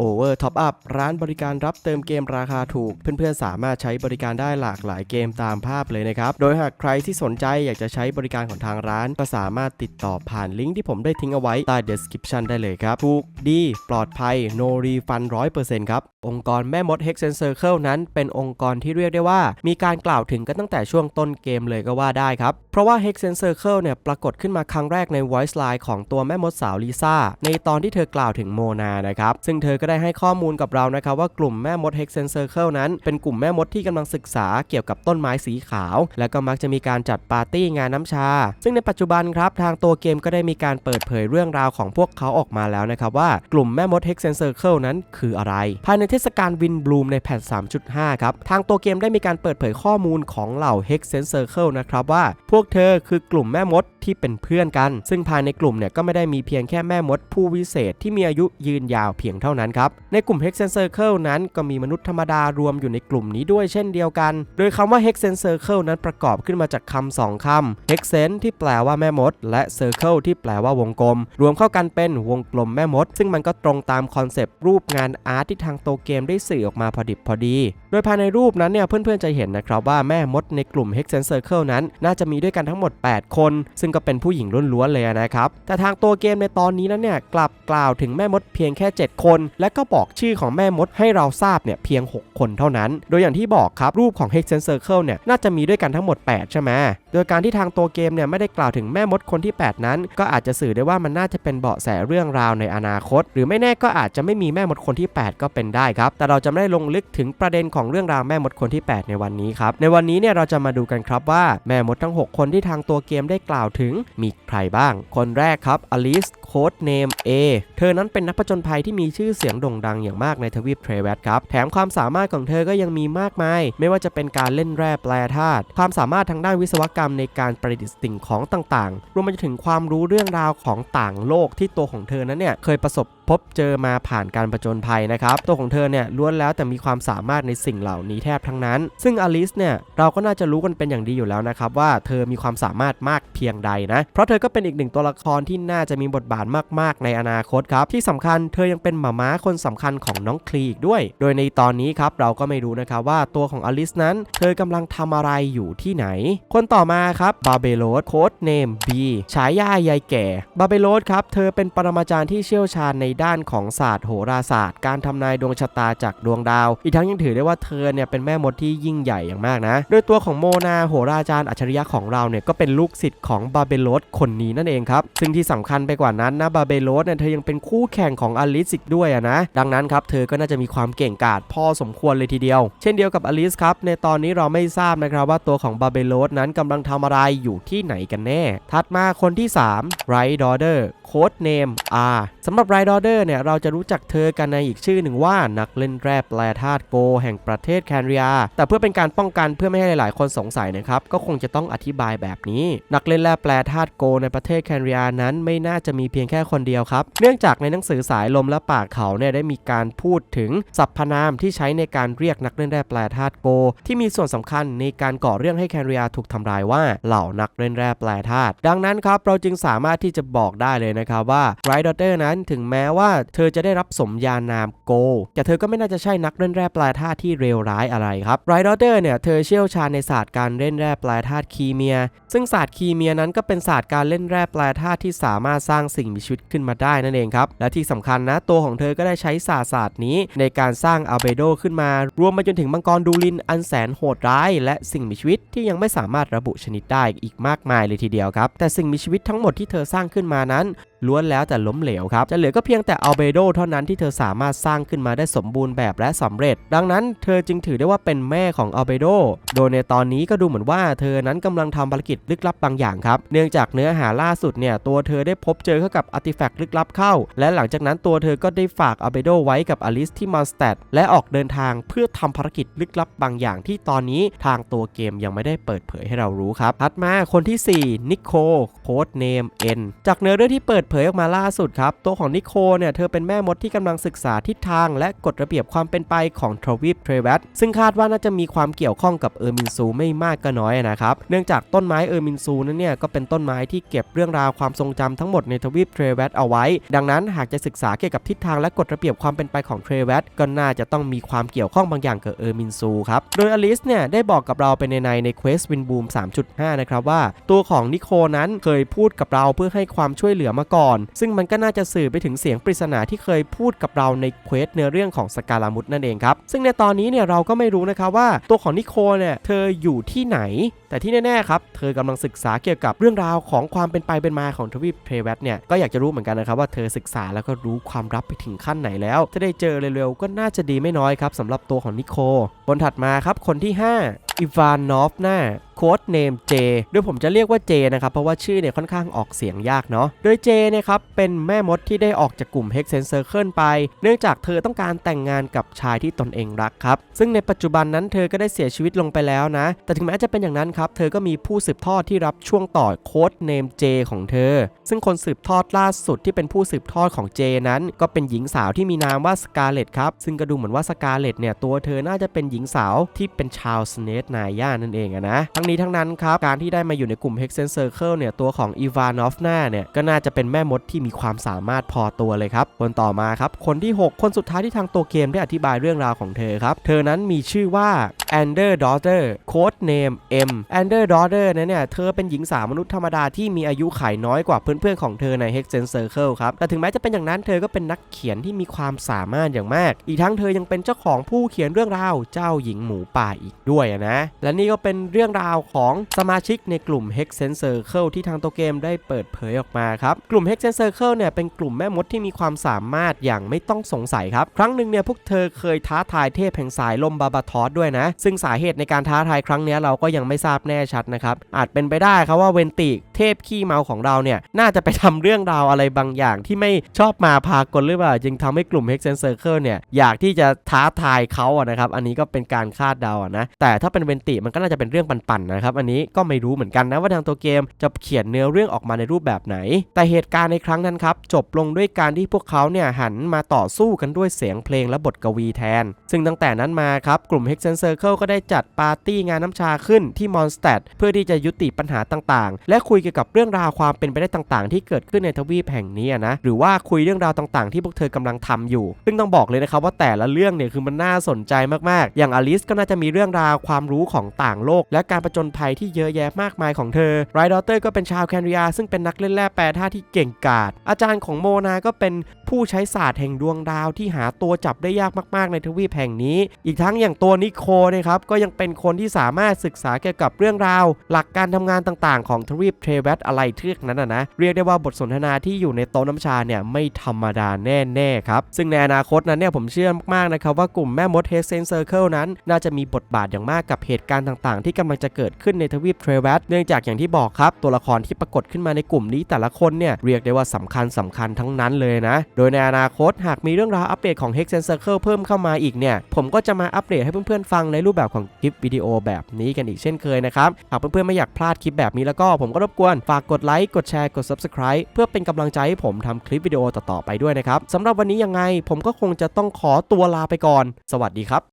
Over Top Up ร้านบริการรับเติมเกมราคาถูก เพื่อนๆ สามารถใช้บริการได้หลากหลายเกมตามภาพเลยนะครับ โดยหากใครที่สนใจอยากจะใช้บริการของทางร้าน ก็สามารถติดต่อผ่านลิงก์ที่ผมได้ทิ้งเอาไว้ใต้ description ได้เลยครับ ถูกดีปลอดภัย no refund 100%ครับ องค์กรแม่มด Hex and Circle นั้นเป็นองค์กรที่เรียกได้ว่า มีการกล่าวถึงกันตั้งแต่ช่วงต้นเกมเลยก็ว่าได้ครับ เพราะว่า Hex and Circle เนี่ยปรากฏขึ้นมาครั้งแรกใน Voice Line ของตัวแม่มดสาวลิซ่าในตอนที่เธอกล่าวถึงโมนานะครับซึ่งเธอก็ได้ให้ข้อมูลกับเรานะครับว่ากลุ่มแม่มด Hex and Circle นั้น เป็นกลุ่มแม่มดที่กำลังศึกษาเกี่ยวกับต้นไม้สีขาว และก็มักจะมีการจัดปาร์ตี้งานน้ำชา ซึ่งในปัจจุบันครับทางตัวเกมก็ได้มีการเปิดเผยเรื่องราวของพวกเขาออกมาแล้วนะครับว่ากลุ่มแม่มด Hex and Circle นั้นคืออะไร ภายในเทศกาลวินบลูมในแพท3.5 ครับ ทางตัวเกมได้มีการเปิดเผยข้อมูลของเหล่า Hex and Circle นะครับว่าพวกเธอคือกลุ่มแม่มดที่เป็นเพื่อนกัน ซึ่งภายในกลุ่มเนี่ยก็ไม่ได้มีเพียงแค่แม่มดผู้วิเศษที่มีอายุยืนยาวเพียงเท่านั้นครับ ในกลุ่ม Hex and Circle นั้นก็มีมนุษย์ธรรมดารวมอยู่ในกลุ่มนี้ด้วยเช่นเดียวกัน โดยคำว่า Hex and Circle นั้นประกอบขึ้นมาจากคำสองคำ Hexen ที่แปลว่าแม่มด และ Circle ที่แปลว่าวงกลม รวมเข้ากันเป็นวงกลมแม่มด ซึ่งมันก็ตรงตามคอนเซปต์รูปงานอาร์ตที่ทางโตเกมได้สื่อออกมาพอดิบพอดี โดยภายในรูปนั้นเนี่ยเพื่อนๆจะเห็นนะครับว่าแม่มดในกลุ่ม Hex and Circle นั้น น่าจะมีด้วยกันทั้งหมด 8 คน ซึ่งก็เป็นผู้หญิงล้วนๆเลยนะครับแต่ทางตัวเกมในตอนนี้นั้นเนี่ยกลับกล่าวถึงแม่มดเพียงแค่ 7 คนและก็บอกชื่อของแม่มดให้เราทราบเนี่ยเพียง 6 คนเท่านั้น โดยอย่างที่บอกครับรูปของ Hexen Circle เนี่ยน่าจะมีด้วยกันทั้งหมด 8 ใช่ไหม โดยการที่ทางตัวเกมเนี่ยไม่ได้กล่าวถึงแม่มดคนที่ 8 นั้น ก็อาจจะสื่อได้ว่ามันน่าจะเป็นเบาะแสเรื่องราวในอนาคต หรือไม่แน่ก็อาจจะไม่มีแม่มดคนที่ 8 ก็เป็นได้ครับ แต่เราจะไม่ได้ลงลึกถึงประเด็นของเรื่องราวแม่มดคนที่ 8 ในวันนี้ครับ ในวันนี้เนี่ยเราจะมาดูกันครับว่าแม่มดทั้ง 6 คนที่ทางตัวเกมได้กล่าวถึงมีใครบ้าง คนแรกครับอลิสโค้ดเนม A เธอนั้นเป็นนักผจญภัยที่มีชื่อเสียงโด่งดังอย่างมากในทวีปเทรเวสครับ แถมความสามารถของเธอก็ยังมีมากมาย ไม่ว่าจะเป็นการเล่นแร่แปรธาตุ ความสามารถทางด้านวิศวกรรมในการประดิษฐ์สิ่งของต่างๆ รวมไปถึงความรู้เรื่องราวของต่างโลกที่ตัวของเธอนั้นเนี่ยเคยประสบ พบเจอมาผ่านการประจนภัยนะครับตัวของเธอเนี่ยล้วนแล้วแต่มีความสามารถในสิ่งเหล่านี้แทบทั้งนั้น ซึ่งอลิสเนี่ยเราก็น่าจะรู้กันเป็นอย่างดีอยู่แล้วนะครับว่าเธอมีความสามารถมากเพียงใดนะ เพราะเธอก็เป็นอีกหนึ่งตัวละครที่น่าจะมีบทบาทมาก ๆ ในอนาคตครับที่สำคัญเธอยังเป็นหมาม้าคนสำคัญของน้องคลีอีกด้วย โดยในตอนนี้ครับเราก็ไม่รู้นะครับว่าตัวของอลิสนั้นเธอกำลังทำอะไรอยู่ที่ไหน คนต่อมาครับบาเบโลสโค้ดเนมบีฉายายายแก่บาเบโลสครับเธอเป็นปรมาจารย์ที่เชี่ยวชาญในด้านของศาสตร์โหราศาสตร์ การทำนายดวงชะตาจากดวงดาว อีกทั้งยังถือได้ว่าเธอเนี่ยเป็นแม่มดที่ยิ่งใหญ่อย่างมากนะ โดยตัวของโมนาโหราจารย์อัจฉริยะของเราเนี่ยก็เป็นลูกศิษย์ของบาเบโลสคนนี้นั่นเองครับ ซึ่งที่สำคัญไปกว่านั้นนะบาเบโลสเนี่ยเธอยังเป็นคู่แข่งของอลิสอีกด้วยนะ ดังนั้นครับเธอก็น่าจะมีความเก่งกาจพอสมควรเลยทีเดียว เช่นเดียวกับอลิสครับในตอนนี้เราไม่ทราบนะครับว่าตัวของบาเบโลสนั้นกำลังทำอะไรอยู่ที่ไหนกันแน่ ถัดมาคนที่3ไรดอเดอร์โค้ดเนม R สำหรับไรดอเดอร์เนี่ยเราจะรู้จักเธอกันในอีกชื่อหนึ่งว่านักเล่นแร่แปรธาตุโก แห่งประเทศแคนเรีย แต่เพื่อเป็นการป้องกันเพื่อไม่ให้หลาย ๆ คนสงสัยนะครับก็คงจะต้องอธิบายแบบนี้ นักเล่นแร่แปรธาตุโก ในประเทศแคนเรียนั้นไม่น่าจะมีเพียงแค่คนเดียวครับเนื่องจากในหนังสือสายลมและปากเขาเนี่ยได้มีการพูดถึงสรรพนามที่ใช้ในการเรียกนักเล่นแร่แปรธาตุโก ที่มีส่วนสำคัญในการก่อเรื่องให้แคนเรียถูกทำลายว่าเหล่านักเล่นแร่แปรธาตุดังนั้นครับเราจึงสามารถที่จะบอกได้เลยนะครับว่าไรดอเดอร์นั้นถึงแม้ว่าเธอจะได้รับสมญานามโก แต่เธอก็ไม่น่าจะใช่นักเล่นแร่แปรธาตุที่เลวร้ายอะไรครับไรดอเดอร์เนี่ยเธอเชี่ยวชาญในศาสตร์การเล่นแร่แปรธาตุคีเมีย ซึ่งศาสตร์คีเมียนั้นก็เป็นศาสตร์การเล่นแร่แปรธาตุที่สามารถสร้างสิ่งมีชีวิตขึ้นมาได้นั่นเองครับ และที่สำคัญนะตัวของเธอก็ได้ใช้ศาสตร์ศาสตร์นี้ในการสร้างอัลเบโดขึ้นมา รวมมาจนถึงมังกรดูลินอันแสนโหดร้าย และสิ่งมีชีวิตที่ยังไม่สามารถระบุชนิดได้อีกมากมายเลยทีเดียวครับ แต่สิ่งมีชีวิตทั้งหมดที่เธอสร้างขึ้นมานั้น ล้วนแล้วแต่ล้มเหลวครับ จะเหลือก็เพียงแต่อัลเบโดเท่านั้นที่เธอสามารถสร้างขึ้นมาได้สมบูรณ์แบบและสำเร็จ ดังนั้นเธอจึงถือได้ว่าเป็นแม่ของอัลเบโด โดยในตอนนี้ก็ดูเหมือนว่าเธอนั้นกำลังทำภารกิจลึกลับบางอย่างครับ เนื่องจากเนื้อหาล่าสุดเนี่ยตัวเธอได้พบเจอเข้ากับอาร์ติแฟกต์ลึกลับเข้า และหลังจากนั้นตัวเธอก็ได้ฝากอัลเบโดไว้กับอลิสที่มอนสเตดและออกเดินทางเพื่อทำภารกิจลึกลับบางอย่างที่ตอนนี้ทางตัวเกมยังไม่ได้เปิดเผยให้เรารู้ครับถัดมาคนที่ 4 นิโคโค้ดเนมเอ็นจากเนื้อเรื่องที่เปิดเผผยออกมาล่าสุดครับ ตัวของนิโคเนี่ยเธอเป็นแม่มดที่กำลังศึกษาทิศทาง และกฎระเบียบความเป็นไปของทวีปเทรเวตซึ่งคาดว่าน่าจะมีความเกี่ยวข้องกับเออร์มินซูไม่มากก็น้อยนะครับ เนื่องจากต้นไม้เออร์มินซูนั้นเนี่ยก็เป็นต้นไม้ที่เก็บเรื่องราวความทรงจำทั้งหมดในทวีปเทรเวตเอาไว้ ดังนั้นหากจะศึกษาเกี่ยวกับทิศทางและกฎระเบียบความเป็นไปของเทรเวตก็น่าจะต้องมีความเกี่ยวข้องบางอย่างกับเออร์มินซูครับ โดยอลิสเนี่ยได้บอกกับเราไปในในใน Quest Win Boom 3.5 นะครับว่า ตัวของนิโคนั้นเคยพูดกับเราเพื่อให้ความช่วยเหลือมาก่อนซึ่งมันก็น่าจะสื่อไปถึงเสียงปริศนาที่เคยพูดกับเราในเควสเนื้อเรื่องของสกาลามุดนั่นเองครับซึ่งในตอนนี้เนี่ยเราก็ไม่รู้นะครับว่าตัวของนิโคเนี่ยเธออยู่ที่ไหน แต่ที่แน่ๆครับเธอกำลังศึกษาเกี่ยวกับเรื่องราวของความเป็นไปเป็นมาของทวีปเทรเวตเนี่ยก็อยากจะรู้เหมือนกันนะครับว่าเธอศึกษาแล้วก็รู้ความลับไปถึงขั้นไหนแล้ว ถ้าได้เจอเร็วๆก็น่าจะดีไม่น้อยครับสำหรับตัวของนิโคคนถัดมาครับคนที่ 5อีวานนอฟนาโค้ดเนมเจโดยผมจะเรียกว่าเจนะครับ เพราะว่าชื่อเนี่ยค่อนข้างออกเสียงยากเนาะ โดยเจเนี่ยครับ เป็นแม่มดที่ได้ออกจากกลุ่ม Hex and Circle ไป เนื่องจากเธอต้องการแต่งงานกับชายที่ตนเองรักครับ ซึ่งในปัจจุบันนั้นเธอก็ได้เสียชีวิตลงไปแล้วนะ แต่ถึงแม้จะเป็นอย่างนั้นครับ เธอก็มีผู้สืบทอดที่รับช่วงต่อโค้ดเนมเจของเธอ ซึ่งคนสืบทอดล่าสุดที่เป็นผู้สืบทอดของเจนั้น ก็เป็นหญิงสาวที่มีนามว่าสกาเลตครับ ซึ่งก็ดูเหมือนว่าสกาเลตเนี่ยตัวเธอน่าจะเป็นหญิงสาวที่เป็นชาวสเนตนายานั่นเองนะ ทั้งนี้ทั้งนั้นครับ การที่ได้มาอยู่ในกลุ่ม Hex and Circle เนี่ย ตัวของอีวานอฟนาเนี่ยก็น่าจะเป็นแม่มดที่มีความสามารถพอตัวเลยครับ คนต่อมาครับ คนที่ 6 คนสุดท้ายที่ทางตัวเกมได้อธิบายเรื่องราวของเธอครับ เธอนั้นมีชื่อว่า Ander Daughter Code Name M Ander Daughter เนี่ย เธอเป็นหญิงสาวมนุษย์ธรรมดาที่มีอายุขัยน้อยกว่าเพื่อนๆของเธอใน Hex and Circle ครับ แต่ถึงแม้จะเป็นอย่างนั้นเธอก็เป็นนักเขียนที่มีความสามารถอย่างมาก อีกทั้งเธอยังเป็นเจ้าของผู้เขียนเรื่องราวเจ้าหญิงหมูป่าอีกด้วยนะ และนี่ก็เป็นเรื่องราวของสมาชิกในกลุ่ม Hex and Circle ที่ทางตัวเกมได้เปิดเผยออกมาครับ กลุ่ม Hex and Circle เนี่ยเป็นกลุ่มแม่มดที่มีความสามารถอย่างไม่ต้องสงสัยครับ ครั้งหนึ่งเนี่ยพวกเธอเคยท้าทายเทพแห่งสายลมบาบาทอสด้วยนะ ซึ่งสาเหตุในการท้าทายครั้งนี้เราก็ยังไม่ทราบแน่ชัดนะครับ อาจเป็นไปได้ครับว่าเวนติเทพขี้เมาของเราเนี่ยน่าจะไปทำเรื่องราวอะไรบางอย่างที่ไม่ชอบมาพากลหรือเปล่า จึงทำให้กลุ่ม Hex and Circle เนี่ยอยากที่จะท้าทายเขาอะนะครับ อันนี้ก็เป็นการคาดเดาอะนะ แต่ถ้าเป็นเวนติมันก็น่าจะเป็นเรื่องปั่นๆนะครับ อันนี้ก็ไม่รู้เหมือนกันนะว่าทางตัวเกมจะเขียนเนื้อเรื่องออกมาในรูปแบบไหน แต่เหตุการณ์ในครั้งนั้นครับจบลงด้วยการที่พวกเขาเนี่ยหันมาต่อสู้กันด้วยเสียงเพลงและบทกวีแทน ซึ่งตั้งแต่นั้นมาครับกลุ่ม Hex and Circle ก็ได้จัดปาร์ตี้งานน้ำชาขึ้นที่มอนสเตดเพื่อที่จะยุติปัญหาต่างๆ และคุยเกี่ยวกับเรื่องราวความเป็นไปได้ต่างๆ ที่เกิดขึ้นในทวีปแห่งนี้อะนะหรือว่าคุยเรื่องราวต่างๆ ที่พวกเธอกำลังทำอยู่ ซึ่งต้องบอกเลยนะครับว่าแต่ละเรื่องเนี่ยคือมันน่าสนใจมากๆอย่างอลิสก็น่าจะมีเรื่องราวความรู้ของต่างโลก และการประจนภัยที่เยอะแยะมากมายของเธอไรดอเตอร์ก็เป็นชาวแคนเรียซึ่งเป็นนักเล่นแร่แปรธาตุที่เก่งกาจอาจารย์ของโมนาก็เป็นผู้ใช้ศาสตร์แห่งดวงดาวที่หาตัวจับได้ยากมาก ๆ ในทวีปแห่งนี้ อีกทั้งอย่างตัวนิโคนะครับก็ยังเป็นคนที่สามารถศึกษาเกี่ยวกับเรื่องราว หลักการทำงานต่างๆ ของทวีปเทรเวตอะไรเทือกนั้นนะนะเรียกได้ว่าบทสนทนาที่อยู่ในโต๊ะน้ำชาเนี่ยไม่ธรรมดาแน่ๆครับซึ่งในอนาคตนั้นเนี่ยผมเชื่อมากๆนะครับว่ากลุ่มแม่มดเฮเซนเซอร์เคิลนั้น น่าจะมีบทบาทอย่างมากกับเหตุการณ์ต่างๆ ที่กำลังจะเกิดขึ้นในทวีปเทรเวตเนื่องจากอย่างที่บอกครับ ตัวละครที่ปรากฏขึ้นมาในกลุ่มนี้แต่ละคนเนี่ยเรียกได้ว่าสำคัญสำคัญทั้งนั้นเลยนะ โดยในอนาคตหากมีเรื่องราวอัปเดตของ Hex and Circle เพิ่มเข้ามาอีกเนี่ยผมก็จะมาอัปเดตให้เพื่อนๆฟังในรูปแบบของคลิปวิดีโอแบบนี้กันอีกเช่นเคยนะครับหากเพื่อนๆไม่อยากพลาดคลิปแบบนี้แล้วก็ผมก็รบกวนฝากกดไลค์กดแชร์กด Subscribe เพื่อเป็นกำลังใจให้ผมทำคลิปวิดีโอต่อๆไปด้วยนะครับสำหรับวันนี้ยังไงผมก็คงจะต้องขอตัวลาไปก่อน สวัสดีครับ